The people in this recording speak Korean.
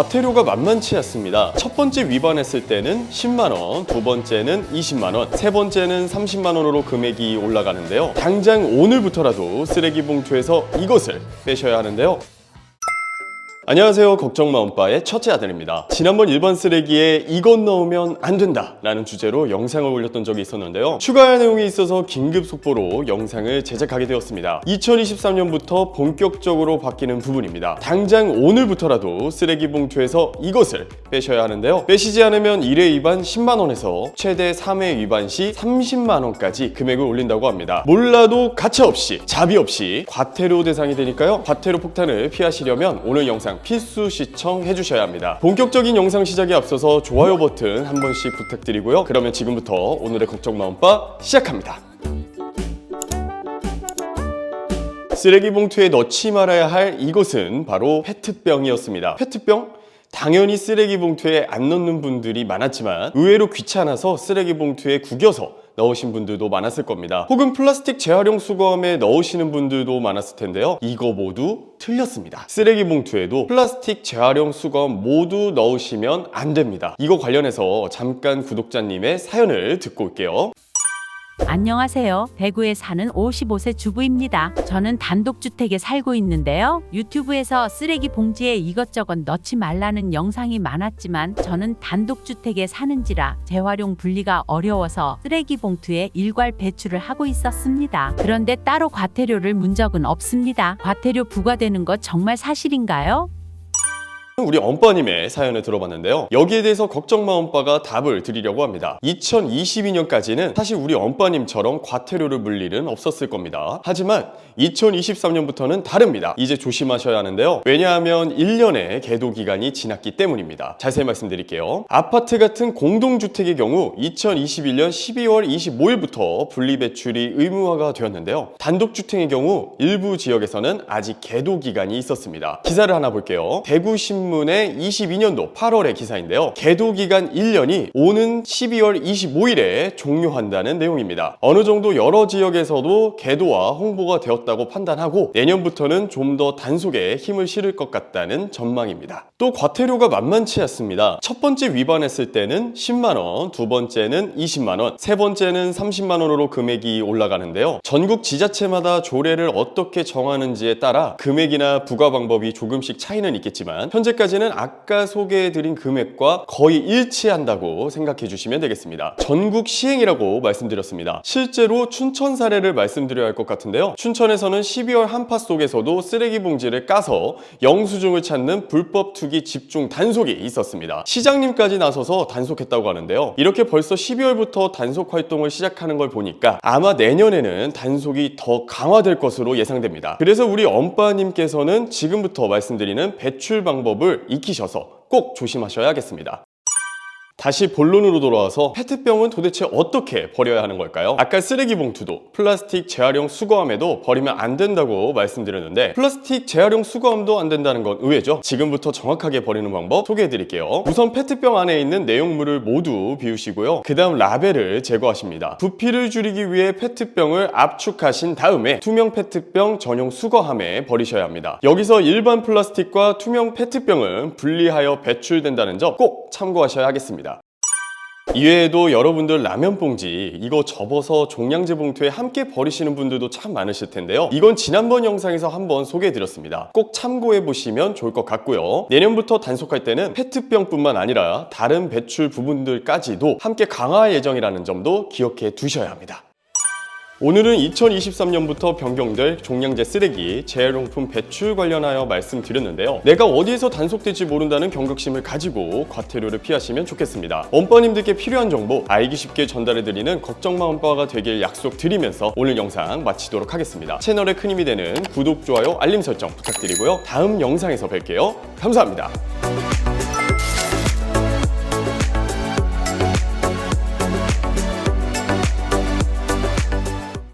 과태료가 만만치 않습니다. 첫 번째 위반했을 때는 10만 원, 두 번째는 20만 원, 세 번째는 30만 원으로 금액이 올라가는데요. 당장 오늘부터라도 쓰레기 봉투에서 이것을 빼셔야 하는데요. 안녕하세요. 걱정마음바의 첫째 아들입니다. 지난번 일반 쓰레기에 이것 넣으면 안 된다 라는 주제로 영상을 올렸던 적이 있었는데요. 추가 내용이 있어서 긴급 속보로 영상을 제작하게 되었습니다. 2023년부터 본격적으로 바뀌는 부분입니다. 당장 오늘부터라도 쓰레기 봉투에서 이것을 빼셔야 하는데요. 빼시지 않으면 1회 위반 10만원에서 최대 3회 위반 시 30만원까지 금액을 올린다고 합니다. 몰라도 가차 없이 자비 없이 과태료 대상이 되니까요. 과태료 폭탄을 피하시려면 오늘 영상 필수 시청해 주셔야 합니다. 본격적인 영상 시작에 앞서서 좋아요 버튼 한 번씩 부탁드리고요. 그러면 지금부터 오늘의 걱정 마음바 시작합니다. 쓰레기 봉투에 넣지 말아야 할 이것은 바로 페트병이었습니다. 페트병? 당연히 쓰레기 봉투에 안 넣는 분들이 많았지만 의외로 귀찮아서 쓰레기 봉투에 구겨서 넣으신 분들도 많았을 겁니다. 혹은 플라스틱 재활용 수거함에 넣으시는 분들도 많았을 텐데요. 이거 모두 틀렸습니다. 쓰레기 봉투에도 플라스틱 재활용 수거함 모두 넣으시면 안 됩니다. 이거 관련해서 잠깐 구독자님의 사연을 듣고 올게요. 안녕하세요. 대구에 사는 55세 주부입니다. 저는 단독주택에 살고 있는데요. 유튜브에서 쓰레기 봉지에 이것저것 넣지 말라는 영상이 많았지만 저는 단독주택에 사는지라 재활용 분리가 어려워서 쓰레기 봉투에 일괄 배출을 하고 있었습니다. 그런데 따로 과태료를 문 적은 없습니다. 과태료 부과되는 것 정말 사실인가요? 우리 엄빠님의 사연을 들어봤는데요. 여기에 대해서 걱정마 엄빠가 답을 드리려고 합니다. 2022년까지는 사실 우리 엄빠님처럼 과태료를 물 일은 없었을 겁니다. 하지만 2023년부터는 다릅니다. 이제 조심하셔야 하는데요. 왜냐하면 1년의 계도 기간이 지났기 때문입니다. 자세히 말씀드릴게요. 아파트 같은 공동주택의 경우 2021년 12월 25일부터 분리배출이 의무화가 되었는데요. 단독주택의 경우 일부 지역에서는 아직 계도 기간이 있었습니다. 기사를 하나 볼게요. 대구 신문 의 22년도 8월의 기사인데요. 계도 기간 1년이 오는 12월 25일에 종료한다는 내용입니다. 어느 정도 여러 지역에서도 계도와 홍보가 되었다고 판단하고 내년부터는 좀 더 단속에 힘을 실을 것 같다는 전망입니다. 또 과태료가 만만치 않습니다. 첫 번째 위반했을 때는 10만 원, 두 번째는 20만 원, 세 번째는 30만 원으로 금액이 올라가는데요. 전국 지자체마다 조례를 어떻게 정하는지에 따라 금액이나 부과 방법이 조금씩 차이는 있겠지만 현재 까지는 아까 소개해드린 금액과 거의 일치한다고 생각해 주시면 되겠습니다. 전국 시행이라고 말씀드렸습니다. 실제로 춘천 사례를 말씀드려야 할 것 같은데요. 춘천에서는 12월 한파 속에서도 쓰레기 봉지를 까서 영수증을 찾는 불법 투기 집중 단속이 있었습니다. 시장님까지 나서서 단속했다고 하는데요. 이렇게 벌써 12월부터 단속 활동을 시작하는 걸 보니까 아마 내년에는 단속이 더 강화될 것으로 예상됩니다. 그래서 우리 엄빠님께서는 지금부터 말씀드리는 배출 방법을 익히셔서 꼭 조심하셔야겠습니다. 다시 본론으로 돌아와서 페트병은 도대체 어떻게 버려야 하는 걸까요? 아까 쓰레기 봉투도 플라스틱 재활용 수거함에도 버리면 안 된다고 말씀드렸는데 플라스틱 재활용 수거함도 안 된다는 건 의외죠? 지금부터 정확하게 버리는 방법 소개해 드릴게요. 우선 페트병 안에 있는 내용물을 모두 비우시고요. 그 다음 라벨을 제거하십니다. 부피를 줄이기 위해 페트병을 압축하신 다음에 투명 페트병 전용 수거함에 버리셔야 합니다. 여기서 일반 플라스틱과 투명 페트병은 분리하여 배출된다는 점 꼭 참고하셔야 하겠습니다. 이외에도 여러분들 라면 봉지 이거 접어서 종량제 봉투에 함께 버리시는 분들도 참 많으실 텐데요. 이건 지난번 영상에서 한번 소개해 드렸습니다. 꼭 참고해 보시면 좋을 것 같고요. 내년부터 단속할 때는 페트병뿐만 아니라 다른 배출 부분들까지도 함께 강화할 예정이라는 점도 기억해 두셔야 합니다. 오늘은 2023년부터 변경될 종량제 쓰레기 재활용품 배출 관련하여 말씀드렸는데요. 내가 어디에서 단속될지 모른다는 경각심을 가지고 과태료를 피하시면 좋겠습니다. 원빠님들께 필요한 정보 알기 쉽게 전달해드리는 걱정마 원빠가 되길 약속드리면서 오늘 영상 마치도록 하겠습니다. 채널에 큰 힘이 되는 구독, 좋아요, 알림 설정 부탁드리고요. 다음 영상에서 뵐게요. 감사합니다.